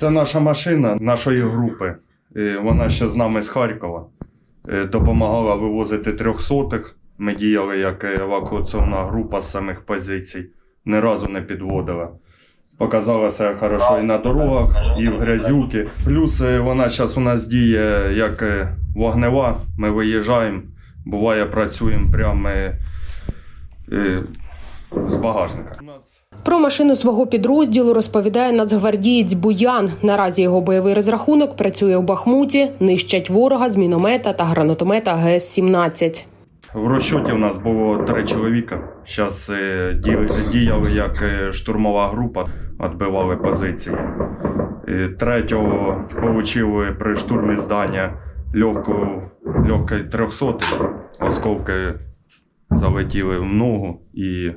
Це наша машина нашої групи. Е, Вона ще з нами з Харкова. Е, Допомагала вивозити трьохсотих. Ми діяли як евакуаційна група з самих позицій. Ні разу не підводила. Показала себе хорошо і на дорогах, і в грязюки. Плюс е, вона зараз у нас діє як вогнева. Ми виїжджаємо, буває, працюємо прямо з багажника. Про машину свого підрозділу розповідає нацгвардієць Буян. Наразі його бойовий розрахунок працює в Бахмуті, нищать ворога з міномета та гранатомета ГС-17. В розчоті у нас було три чоловіка. Зараз діяли як е, штурмова група, відбивали позиції. Е, Третього отримали при штурмі здання легку, легкий 300 осколки залетіли в ногу і.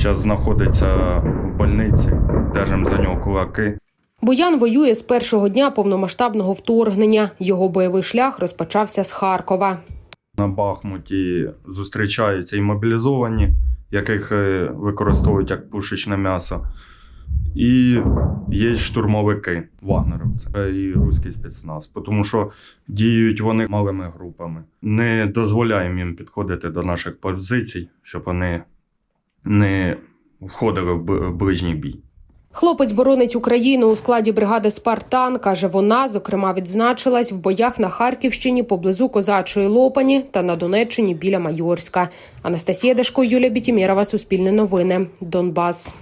Зараз знаходиться в больниці, держимо за нього кулаки. Буян воює з першого дня повномасштабного вторгнення. Його бойовий шлях розпочався з Харкова. На Бахмуті зустрічаються і мобілізовані, яких е, використовують як пушечне м'ясо. І є штурмовики вагнеровці і руський спецназ, тому що діють вони малими групами. Не дозволяємо їм підходити до наших позицій, щоб вони не входили в ближній бій. Хлопець боронить Україну у складі бригади Спартан. каже, вона зокрема відзначилась в боях на Харківщині поблизу козачої Лопані та на Донеччині біля Майорська. Анастасія Дашко, Юлія Бітімєрова, Суспільне новини, Донбас.